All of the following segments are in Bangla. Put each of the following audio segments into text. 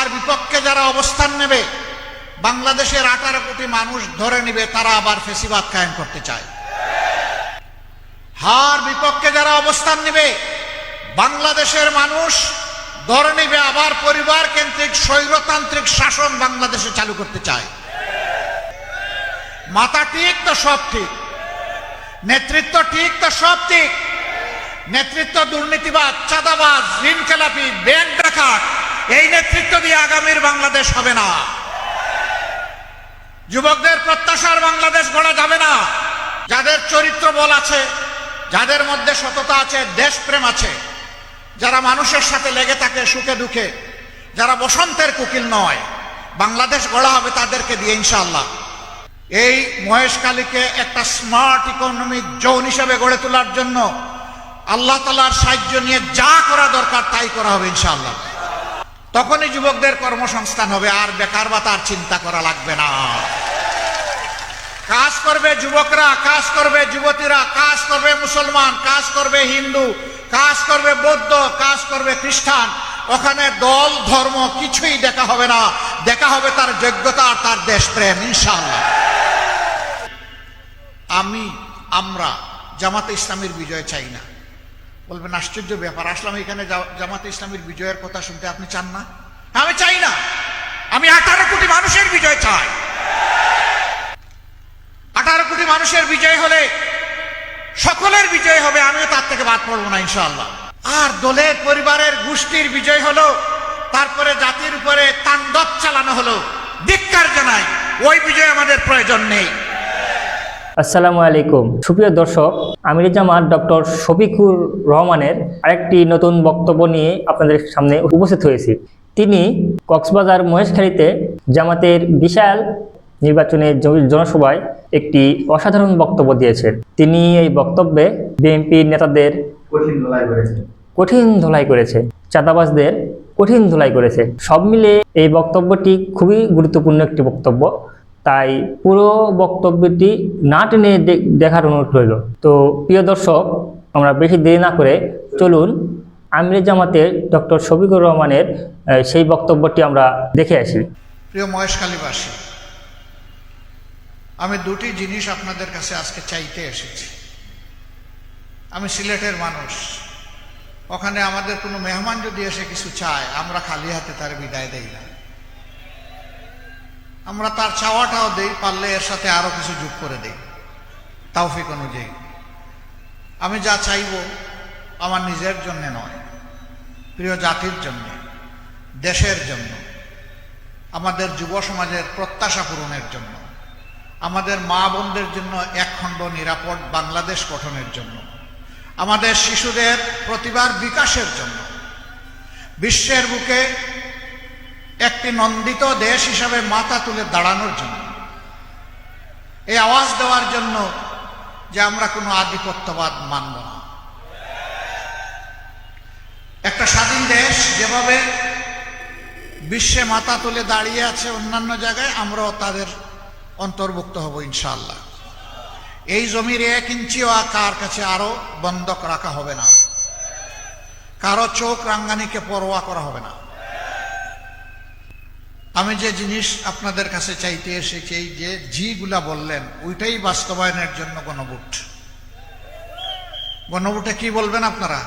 হার বিপক্ষে যারা অবস্থান নেবে, বাংলাদেশের আঠারো কোটি মানুষ ধরে নিবে, তারা আবার ফেসিবাদ কায়েম করতে চায়। হার বিপক্ষে যারা অবস্থান নেবে, বাংলাদেশের মানুষ ধরে নিবে, আবার পরিবার কেন্দ্রিক স্বৈরতান্ত্রিক শাসন বাংলাদেশে চালু করতে চায়। মাথা ঠিক তো সব ঠিক, নেতৃত্ব ঠিক তো সব ঠিক, নেতৃত্ব দুর্নীতিবাদ, চাঁদাবাজ, ঋণ খেলাপি, ব্যাংক ডাকাত এই নেতৃত্ব দিয়ে আগামীর বাংলাদেশ হবে না। যুবকদের প্রত্যাশার বাংলাদেশ গড়া যাবে না। যাদের চরিত্র বল আছে, যাদের মধ্যে সততা আছে, দেশপ্রেম আছে, যারা মানুষের সাথে লেগে থাকে, সুখে দুঃখে, যারা বসন্তের কুকিল নয়, বাংলাদেশ গড়া হবে তাদেরকে দিয়ে ইনশাল্লাহ এই মহেশকালীকে একটা স্মার্ট ইকোনমিক জোন হিসেবে গড়ে তোলার জন্য আল্লাহ তালার সাহায্য নিয়ে যা করা দরকার তাই করা হবে ইনশাআল্লাহ। তখনই যুবকদের কর্মসংস্থান হবে, আর বেকার বা তার চিন্তা করা লাগবে না। কাজ করবে যুবকরা, কাজ করবে যুবতীরা, কাজ করবে মুসলমান, কাজ করবে হিন্দু, কাজ করবে বৌদ্ধ, কাজ করবে খ্রিস্টান। ওখানে দল, ধর্ম কিছুই দেখা হবে না। দেখা হবে তার যোগ্যতা আর তার দেশপ্রেম, ইনশাআল্লাহ। আমি, আমরা জামাতে ইসলামের বিজয় চাই না। বলবেন, আশ্চর্য ব্যাপার, আসলাম এখানে জামাতে ইসলামের বিজয়ের কথা শুনতে, আপনি চান না? আমি চাই না। আমি আঠারো কোটি মানুষের বিজয় চাই। আঠারো কোটি মানুষের বিজয় হলে সকলের বিজয় হবে, আমিও তার থেকে বাদ পড়ব না ইনশাল্লাহ আর দলের, পরিবারের গোষ্ঠীর বিজয় হলো, তারপরে জাতির উপরে তাণ্ডব চালানো হলো। ধিক্কার জানাই, ওই বিজয় আমাদের প্রয়োজন নেই। আসসালামু আলাইকুম। সুপ্রিয় দর্শক আমির জামাত ডক্টর শফিকুর রহমানের আরেকটি নতুন বক্তব্য নিয়ে আপনাদের সামনে উপস্থিত হয়েছি। তিনি কক্সবাজার মহেশখালীতে জামাতের বিশাল নির্বাচনে জ- জনসভায় একটি অসাধারণ বক্তব্য দিয়েছেন। তিনি এই বক্তব্যে বিএনপি নেতাদের কঠিন লড়াই করেছে কঠিন ধোলাই করেছে চাঁদাবাজদের কঠিন ধোলাই করেছে। সব মিলে এই বক্তব্যটি খুবই গুরুত্বপূর্ণ একটি বক্তব্য। তাই পুরো বক্তব্যটি না টেনে দেখার অনুরোধ রইল। তো প্রিয় দর্শক, আমরা বেশি দেরি না করে চলুন আমির জামাতের ডক্টর শফিকুর রহমানের সেই বক্তব্যটি আমরা দেখে আসি। প্রিয় মহেশখালীবাসী আমি দুটি জিনিস আপনাদের কাছে আজকে চাইতে এসেছি। আমি সিলেটের মানুষ। ওখানে আমাদের কোনো মেহমান যদি এসে কিছু চায়, আমরা খালি হাতে তার বিদায় দেই না। আমরা তার চাওয়াটাও দেই, পারলে এর সাথে আরও কিছু যোগ করে দেই। তাওফিক অনুযায়ী। আমি যা চাইব আমার নিজের জন্য নয়, প্রিয় জাতির জন্য, দেশের জন্য, আমাদের যুব সমাজের প্রত্যাশা পূরণের জন্য, আমাদের মা বোনদের জন্য একখণ্ড নিরাপদ বাংলাদেশ গঠনের জন্য, আমাদের শিশুদের প্রতিভার বিকাশের জন্য, বিশ্বের বুকে একটি নন্দিত দেশ হিসাবে মাথা তুলে দাঁড়ানোর জন্য। এই আওয়াজ দেওয়ার জন্য যে আমরা কোনো আধিপত্যবাদ মানব না। একটা স্বাধীন দেশ যেভাবে বিশ্বে মাথা তুলে দাঁড়িয়ে আছে অন্যান্য জায়গায়, আমরাও তাদের অন্তর্ভুক্ত হব ইনশাল্লাহ এই জমির এক ইঞ্চিও কার কাছে আরও বন্ধক রাখা হবে না। কারও চোখ রাঙ্গানিকে পরোয়া করা হবে না। আমি যে জিনিস আপনাদের কাছে চাইতে এসেছি এই যে জিগুলা বললেন ওইটাই বাস্তবায়নের জন্য গণভোট। গণভোটে কি বলবেন আপনারা?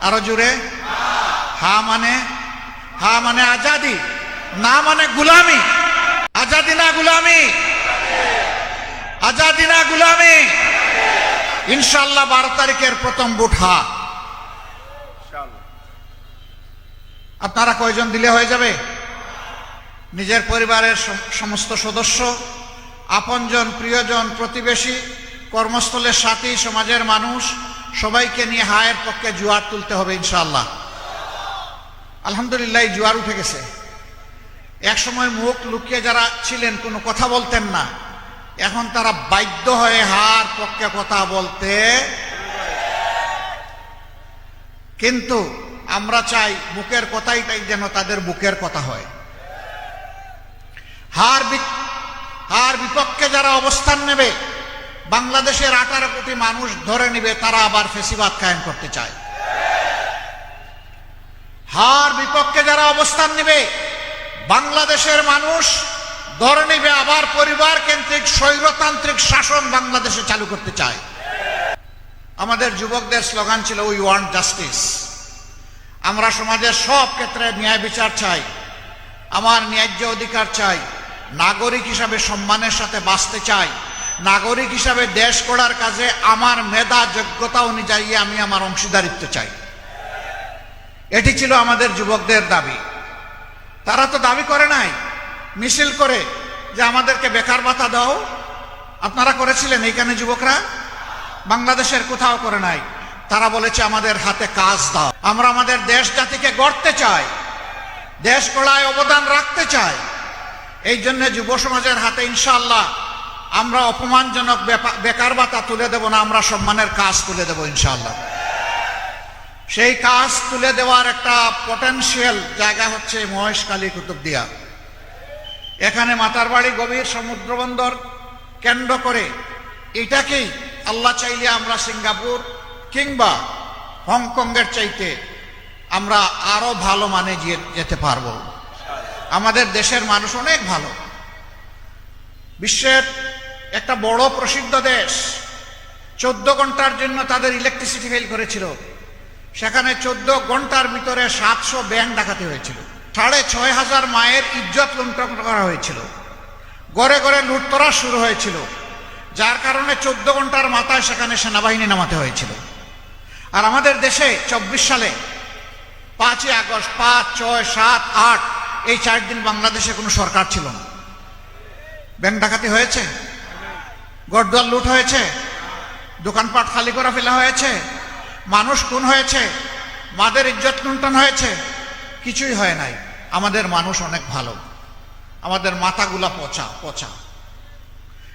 আরও জুড়ে হা মানে? হা মানে আজাদি? না মানে গুলামি? আজাদি না গুলামি? আজাদি না গুলামি? ইনশাল্লাহ বারো তারিখের প্রথম বুট হা। আপনারা কয়জন দিলে হয়ে যাবে? নিজের পরিবারের সমস্ত সদস্য, আপনজন, প্রিয়জন, প্রতিবেশী কর্মস্থলের সাথী, সমাজের মানুষ, সবাইকে নিয়ে হায়ের পক্ষে জুয়ার তুলতে হবে ইনশাআল্লাহ। আলহামদুলিল্লাহ জুয়ার উঠে গেছে। এক সময় মুখ লুকিয়ে যারা ছিলেন, কোনো কথা বলতেন না। এখন তারা বাধ্য হয়ে হার পক্ষে কথা বলতে কিন্তু আমরা চাই বুকের কথাইটাই যেন তাদের বুকের কথা হয়। হার হার বিপক্ষে যারা অবস্থান নেবে, বাংলাদেশের আঠারো কোটি মানুষ ধরে নিবে, তারা আবার ফেসিবাদ কায়েম করতে চায়। হার বিপক্ষে যারা অবস্থান নেবে, বাংলাদেশের মানুষ ধরে নেবে, আবার পরিবার কেন্দ্রিক স্বৈরতান্ত্রিক শাসন বাংলাদেশে চালু করতে চায়। আমাদের যুবকদের স্লোগান ছিল উই ওয়ান্ট জাস্টিস আমরা সমাজের সব ক্ষেত্রে ন্যায় বিচার চাই, আমার ন্যায্য অধিকার চাই। নাগরিক হিসাবে সম্মানের সাথে বাঁচতে চাই। নাগরিক হিসাবে দেশ গড়ার কাজে আমার মেধা, যোগ্যতা অনুযায়ী আমি আমার অংশীদারিত্ব চাই। এটি ছিল আমাদের যুবকদের দাবি। তারা তো দাবি করে নাই, মিছিল করে যে আমাদেরকে বেকার ভাতা দাও। আপনারা করেছিলেন এইখানে যুবকরা? বাংলাদেশের কোথাও করে নাই। তারা বলেছে, আমাদের হাতে কাজ দাও। আমরা আমাদের দেশ জাতিকে গড়তে চাই। দেশ গড়ায় অবদান রাখতে চাই। এই জন্য যুব সমাজের হাতে ইনশাল্লাহ আমরা অপমানজনক বেকার ভাতা তুলে দেব না, আমরা সম্মানের কাজ তুলে দেব ইনশাল্লাহ সেই কাজ তুলে দেওয়ার একটা পটেনশিয়াল জায়গা হচ্ছে মহেশখালী কুতুবদিয়া। এখানে মাতার বাড়ি গভীর সমুদ্র বন্দর, কেন্দ্র করে এটাকেই আল্লাহ চাইলে আমরা সিঙ্গাপুর কিংবা হংকংয়ের চাইতে আমরা আরও ভালো মানে যেতে পারব। আমাদের দেশের মানুষ অনেক ভালো। বিশ্বের একটা বড় প্রসিদ্ধ দেশ, চোদ্দ ঘণ্টার জন্য তাদের ইলেকট্রিসিটি ফেল করেছিল। সেখানে চোদ্দ ঘণ্টার ভিতরে সাতশো ব্যাংক ডাকাতি হয়েছিল। সাড়ে ছয় হাজার মায়ের ইজ্জত লুণ্ঠন করা হয়েছিল। গড়ে গড়ে লুটতরা শুরু হয়েছিল। যার কারণে চোদ্দ ঘণ্টার মাথায় সেখানে সেনাবাহিনী নামাতে হয়েছিল। আর আমাদের দেশে চব্বিশ সালে পাঁচই আগস্ট পাঁচ, ছয়, সাত, আট এই চার দিন বাংলাদেশে কোনো সরকার ছিল না। ব্যাংক ডাকাতি হয়েছে? গড়দুয়ার লুট হয়েছে? দোকানপাট খালি করা ফেলা হয়েছে? মানুষ খুন হয়েছে? মাদের ইজ্জত লুণ্ঠন হয়েছে? কিছুই হয় নাই। আমাদের মানুষ অনেক ভালো। আমাদের মাথাগুলা পচা পচা।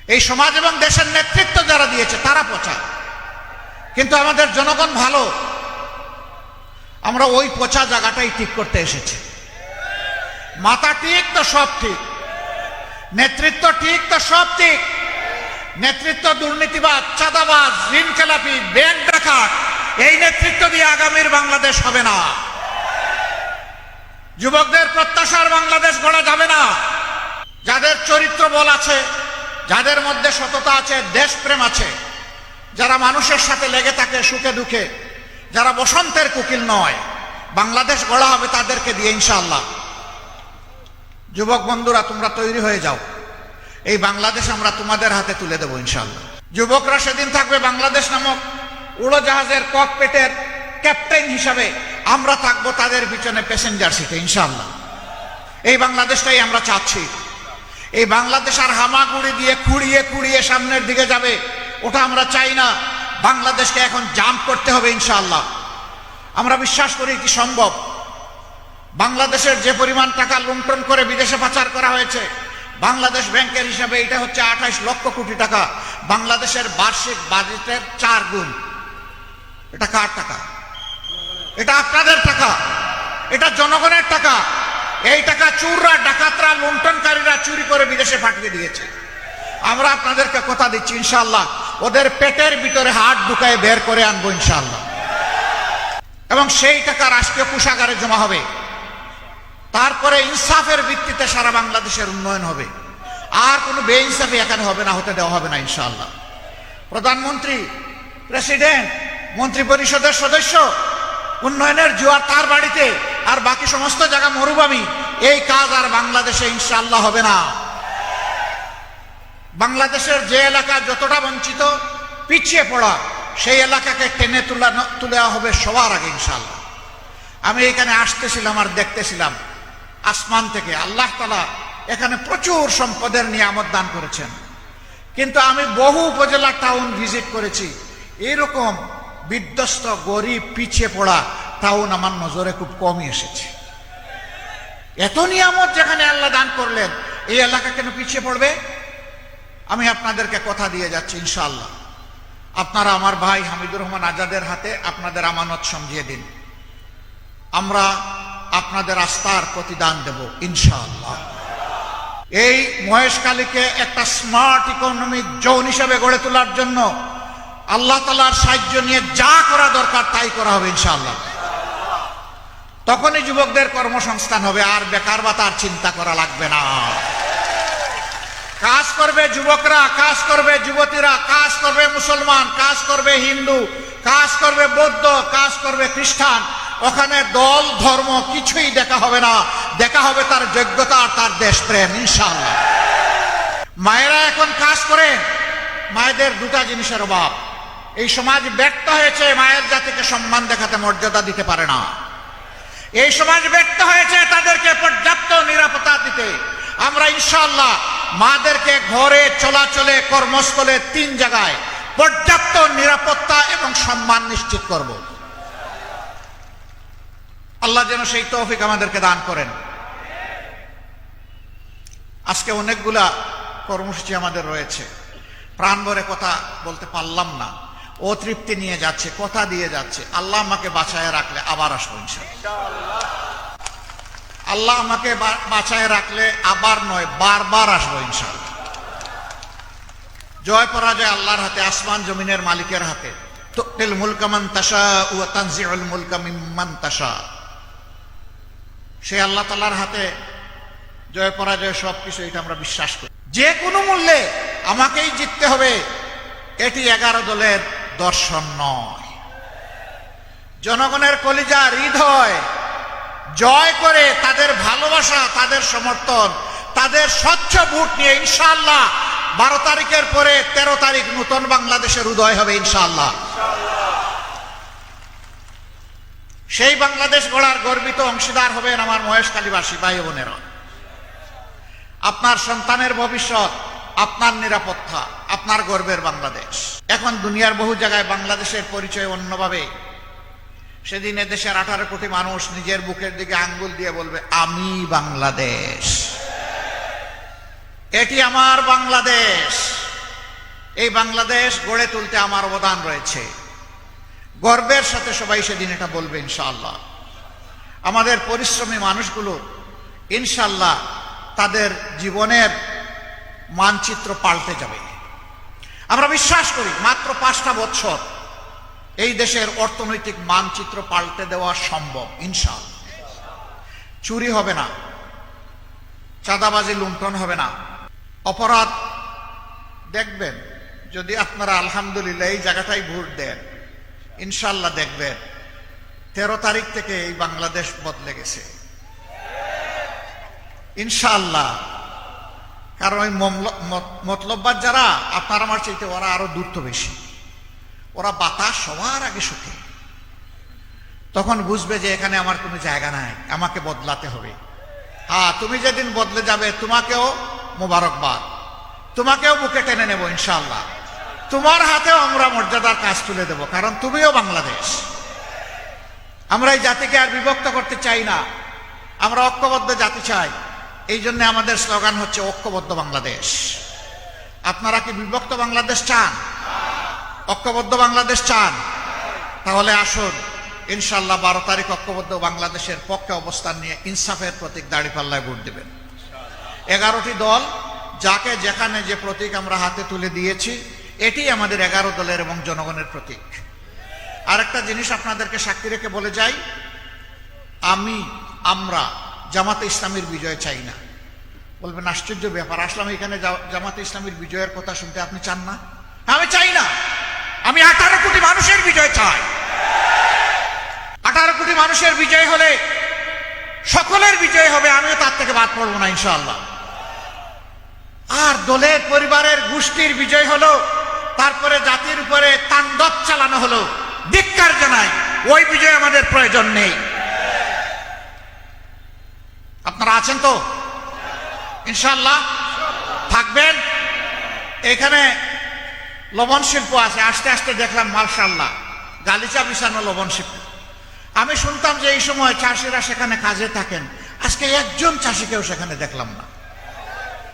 এই সমাজ এবং দেশের নেতৃত্ব যারা দিয়েছে, তারা পচা। কিন্তু আমাদের জনগণ ভালো। আমরা ওই পচা জায়গাটাই ঠিক করতে এসেছি। মাথা ঠিক তো সব ঠিক? নেতৃত্ব ঠিক তো সব ঠিক? নেতৃত্ব দুর্নীতিবাদ, চাঁদাবাজ ঋণ খেলাপি ব্যাংক ডাকাত, এই নেতৃত্ব দিয়ে আগামীর বাংলাদেশ হবে না। যুবকদের প্রত্যাশার বাংলাদেশ গড়া যাবে না। যাদের চরিত্র বল আছে, যাদের মধ্যে সততা আছে, দেশপ্রেম আছে, যারা মানুষের সাথে লেগে থাকে, সুখে দুঃখে, যারা বসন্তের কুকিল নয়, বাংলাদেশ গড়া হবে তাদেরকে দিয়ে ইনশাআল্লাহ। যুবক বন্ধুরা, তোমরা তৈরি হয়ে যাও। এই বাংলাদেশ আমরা তোমাদের হাতে তুলে দেবো ইনশাল্লাহ যুবকরা সেদিন থাকবে বাংলাদেশ নামক উড়োজাহাজের ককপেটের ক্যাপ্টেন হিসাবে। আমরা থাকব তাদের পিছনে প্যাসেঞ্জার সিটে, ইনশাআল্লাহ। এই বাংলাদেশটাই আমরা চাচ্ছি। এই বাংলাদেশ আর হামাগুড়ি দিয়ে কুড়িয়ে কুড়িয়ে সামনের দিকে যাবে, ওটা আমরা চাই না। বাংলাদেশকে এখন জাম্প করতে হবে ইনশাল্লাহ আমরা বিশ্বাস করি কি সম্ভব। বাংলাদেশের যে পরিমাণ টাকা লুণ্ঠন করে বিদেশে পাচার করা হয়েছে, বাংলাদেশ ব্যাংকের হিসাবে এটা হচ্ছে আঠাইশ লক্ষ কোটি টাকা। বাংলাদেশের বার্ষিক বাজেটের চার গুণ। এটা কার টাকা? এটা আপনাদের টাকা। এটা জনগণের টাকা। এই টাকা চুররা, ডাকাতরা, লুণ্ঠনকারীরা চুরি করে বিদেশে পাঠিয়ে দিয়েছে। আমরা আপনাদেরকে কথা দিচ্ছি ইনশাল্লাহ ওদের পেটের ভিতরে হাট ঢুকায় বের করে আনব ইনশাল্লাহ এবং সেই টাকা রাষ্ট্রীয় কোষাগারে জমা হবে। তারপরে ইনসাফের ভিত্তিতে সারা বাংলাদেশের উন্নয়ন হবে। আর কোনো বেইনসাফি এখানে হবে না, হতে দেওয়া হবে না, ইনশাআল্লাহ। প্রধানমন্ত্রী, প্রেসিডেন্ট মন্ত্রী পরিষদের সদস্য, উন্নয়নের জোয়ার তার বাড়িতে, আর বাকি সমস্ত জায়গা মরুভূমি, এই কাজ আর বাংলাদেশে ইনশাআল্লাহ হবে না। বাংলাদেশের যে এলাকা যতটা বঞ্চিত, পিছিয়ে পড়া, সেই এলাকাকে টেনে তোলা তুলে হবে সবার আগে ইনশাআল্লাহ। আমি এখানে আসতেছিলাম আর দেখতেছিলাম। আসমান থেকে আল্লাহ তালা এখানে প্রচুর সম্পদের নিয়ামত দান করেছেন। কিন্তু আমি বহু উপজেলা টাউন ভিজিট করেছি। এরকম বিধ্বস্ত, গরিব, পিছিয়ে পড়া টাউন আমার নজরে খুব কমই এসেছে। এত নিয়ামত যেখানে আল্লাহ দান করলেন, এই এলাকা কেন পিছিয়ে পড়বে? আমি আপনাদেরকে কথা দিয়ে যাচ্ছি, ইনশাআল্লাহ। আপনারা আমার ভাই হামিদুর রহমান আজাদের হাতে আপনাদের আমানত সমঝিয়ে দিন। আমরা আপনাদের আস্থার প্রতিদান দেব, ইনশাআল্লাহ। এই মহেশকালীকে একটা স্মার্ট ইকোনমিক জোন হিসেবে গড়ে তোলার জন্য আল্লাহ তালার সাহায্য নিয়ে যা করা দরকার তাই করা হবে, ইনশাআল্লাহ। তখনই যুবকদের কর্মসংস্থান হবে, আর বেকার ভাতার চিন্তা করা লাগবে না। কাজ করবে যুবকরা, কাজ করবে যুবতীরা, কাজ করবে মুসলমান, কাজ করবে হিন্দু, কাজ করবে বৌদ্ধ, কাজ করবে খ্রিস্টান। ওখানে দল, ধর্ম কিছুই দেখা হবে না। দেখা হবে তার যোগ্যতা আর তার দেশ প্রেম ইনশাআল্লাহ। মায়েরা এখন কাজ করে মায়েদের দুটা জিনিসের অভাব। এই সমাজ ব্যর্থ হয়েছে, মায়ের জাতিকে সম্মান দেখাতে মর্যাদা দিতে পারে না। এই সমাজ ব্যর্থ হয়েছে, তাদেরকে পর্যাপ্ত নিরাপত্তা দিতে। আমরা ইনশাল্লাহ মাদেরকে ঘরে, চলাচলে, কর্মস্থলে তিন জায়গায় পর্যাপ্ত নিরাপত্তা এবং সম্মান নিশ্চিত করব। আল্লাহ যেন সেই তৌফিক আমাদেরকে দান করেন। আজকে অনেকগুলা কর্মসূচি আমাদের রয়েছে। প্রাণ ভরে কথা বলতে পারলাম না। ও তৃপ্তি নিয়ে যাচ্ছে, কথা দিয়ে যাচ্ছে। আল্লাহ আমাকে বাঁচায় রাখলে আবার আসব আল্লাহ আমাকে বাঁচায় রাখলে আবার নয়, বারবার আসব ইনশাআল্লাহ। জয় পরাজয় আল্লাহর হাতে, আসমান জমিনের মালিকের হাতে। তুক্তিল মুলকামান তাসা ও তানজিউল মুলকা মিম্মান তাসা সে আল্লাহ তালার হাতে জয় পরাজয় সব কিছু এটা আমরা বিশ্বাস করি। যে কোনো মূল্যে আমাকেই জিততে হবে, এটি এগারো দলের দর্শন নয়। জনগণের কলিজা হৃদয় জয় করে তাদের ভালোবাসা, তাদের সমর্থন, তাদের স্বচ্ছ ভোট নিয়ে ইনশাল্লাহ বারো তারিখের পরে তেরো তারিখ নতুন বাংলাদেশের উদয় হবে ইনশাআল্লাহ। সেই বাংলাদেশ গড়ার গর্বিত অংশীদার হবেন আমার মহেশ মহেশখালীবাসী ভাই বোনেরা। আপনার সন্তানের ভবিষ্যৎ, আপনার নিরাপত্তা, আপনার গর্বের বাংলাদেশ। এখন দুনিয়ার বহু জায়গায় বাংলাদেশের পরিচয় অন্যভাবে। সেদিন দেশের আঠারো কোটি মানুষ নিজের বুকের দিকে আঙ্গুল দিয়ে বলবে, আমি বাংলাদেশ। এটি আমার বাংলাদেশ। এই বাংলাদেশ গড়ে তুলতে আমার অবদান রয়েছে। গর্বের সাথে সবাই সেদিন এটা বলবে, ইনশাআল্লাহ। আমাদের পরিশ্রমী মানুষগুলো ইনশাল্লাহ তাদের জীবনের মানচিত্র পাল্টে যাবে। আমরা বিশ্বাস করি, মাত্র পাঁচটা বছর এই দেশের অর্থনৈতিক মানচিত্র পাল্টে দেওয়া সম্ভব, ইনশাআল্লাহ। চুরি হবে না, চাঁদাবাজি, লুণ্ঠন হবে না। অপরাধ, দেখবেন, যদি আপনারা আলহামদুলিল্লাহ এই জায়গাটাই ভোট দেন ইনশাল্লাহ দেখবেন, তেরো তারিখ থেকে এই বাংলাদেশ বদলে গেছে। ইনশাআল্লাহ কারণ ওই মতলববাদ যারা, আপনার আমার চাইতে ওরা আরও দূরত্ব বেশি। ওরা বাতাস সবার আগে শুকে। তখন বুঝবে যে এখানে আমার কোনো জায়গা নাই, আমাকে বদলাতে হবে। হ্যাঁ তুমি যেদিন বদলে যাবে, তোমাকেও মোবারকবাদ। তোমাকেও বুকে টেনে নেব ইনশাআল্লাহ তোমার হাতেও আমরা মর্যাদার কাজ তুলে দেব, কারণ তুমিও বাংলাদেশ। আমরা এই জাতিকে আর বিভক্ত করতে চাই না। আমরা ঐক্যবদ্ধ জাতি চাই। এই জন্য আমাদের স্লোগান হচ্ছে ঐক্যবদ্ধ বাংলাদেশ। আপনারা কি বিভক্ত বাংলাদেশ চান? ঐক্যবদ্ধ বাংলাদেশ চান? তাহলে আসুন ইনশাল্লাহ বারো তারিখ ঐক্যবদ্ধ বাংলাদেশের পক্ষে অবস্থান নিয়ে ইনসাফের প্রতীক দাঁড়িপাল্লায় ভোট দেবেন। এগারোটি দল, যাকে যেখানে যে প্রতীক আমরা হাতে তুলে দিয়েছি এটি আমাদের এগারো দলের এবং জনগণের প্রতীক। আরেকটা জিনিস আপনাদেরকে সাক্ষী রেখে বলে যাই, আমি, আমরা জামাতে ইসলামের বিজয় চাই না। বলবেন, আশ্চর্য ব্যাপার, আসলাম এখানে জামাতে ইসলামের বিজয়ের কথা শুনতে, আপনি চান না? আমি চাই না। আমি আঠারো কোটি মানুষের বিজয় চাই। আঠারো কোটি মানুষের বিজয় হলে সকলের বিজয় হবে, আমিও তার থেকে বাদ পড়ব না, ইনশাআল্লাহ। আর দলের, পরিবারের গোষ্ঠীর বিজয় হলো তারপরে জাতির উপরে তাণ্ডব চালানো হলো। ধিক্কার জানাই, ওই বিজয় আমাদের প্রয়োজন নেই। আপনারা আছেন তো? ইনশাল্লাহ থাকবেন? এখানে লবণ শিল্প আছে, আস্তে আস্তে দেখলাম মার্শাল্লাহ গালিচা বিছানো লবণ শিল্প। আমি শুনতাম যে এই সময় চাষিরা সেখানে কাজে থাকেন। আজকে একজন চাষিকেও সেখানে দেখলাম না।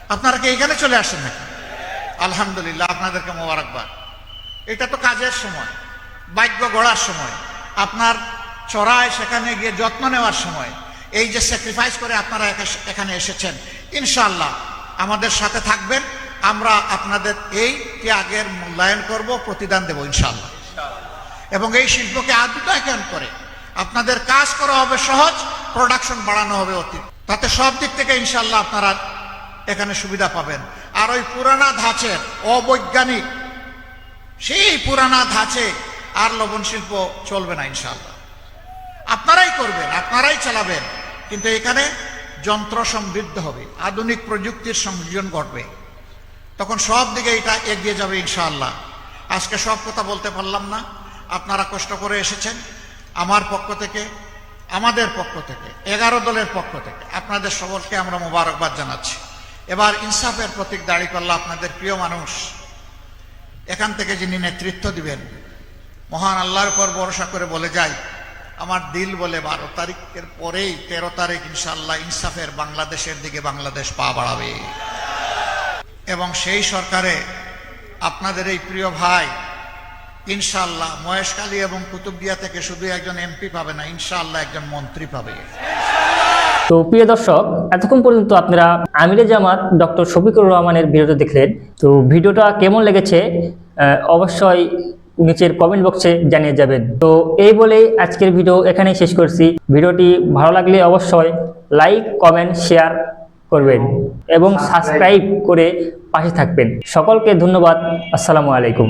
আপনারা কি এখানে চলে আসেন নাকি? আলহামদুলিল্লাহ, আপনাদেরকে মোবারকবাদ। এটা তো কাজের সময় বাক্য গড়ার সময়, আপনার চড়ায় সেখানে গিয়ে যত্ন নেওয়ার সময়, এই যে স্যাক্রিফাইস করে আপনারা এখানে এসেছেন ইনশাল্লাহ আমাদের সাথে থাকবেন, আমরা আপনাদের এই ত্যাগের মূল্যায়ন করব, প্রতিদান দেব ইনশাল্লাহ এবং এই শিল্পকে আদ্যতায়ন করে? আপনাদের কাজ করা হবে সহজ প্রোডাকশন বাড়ানো হবে অতি তাতে সব দিক থেকে ইনশাল্লাহ আপনারা এখানে সুবিধা পাবেন। আর ওই পুরানা ধাঁচের অবৈজ্ঞানিক, সেই পুরানা ধাঁচে আর লবণ শিল্প চলবে না ইনশাল্লাহ আপনারাই করবেন, আপনারাই চালাবেন, কিন্তু এখানে যন্ত্র সমৃদ্ধ হবে, আধুনিক প্রযুক্তির সংযোজন ঘটবে। তখন সব দিকে এটা এগিয়ে যাবে ইনশাআল্লাহ। আজকে সব কথা বলতে পারলাম না, আপনারা কষ্ট করে এসেছেন, আমার পক্ষ থেকে, আমাদের পক্ষ থেকে, এগারো দলের পক্ষ থেকে, আপনাদের সকলকে আমরা মোবারকবাদ জানাচ্ছি। এবার ইনসাফের প্রতীক দাঁড়ি দাঁড়িপাল্লা আপনাদের প্রিয় মানুষ। এখান থেকে যিনি নেতৃত্ব দিবেন, মহান আল্লাহর উপর ভরসা করে বলে যাই, আমার দিল বলে বারো তারিখের পরেই তেরো তারিখ ইনশাল্লাহ ইনসাফের বাংলাদেশের দিকে বাংলাদেশ পা বাড়াবে। এবং সেই সরকারে আপনাদের এই প্রিয় ভাই ইনশাল্লাহ মহেশকালী এবং কুতুবদিয়া থেকে শুধু একজন এমপি পাবে না ইনশাল্লাহ একজন মন্ত্রী পাবে। তো প্রিয় দর্শক, এতক্ষণ পর্যন্ত আপনারা আমিরে জামাত ডক্টর শফিকুর রহমানের ভিডিওটা দেখলেন। তো ভিডিওটা কেমন লেগেছে অবশ্যই নিচের কমেন্ট বক্সে জানিয়ে যাবেন। তো এই বলেই আজকের ভিডিও এখানেই শেষ করছি। ভিডিওটি ভালো লাগলে অবশ্যই লাইক কমেন্ট শেয়ার করবেন এবং সাবস্ক্রাইব করে পাশে থাকবেন। সকলকে ধন্যবাদ। আসসালামু আলাইকুম।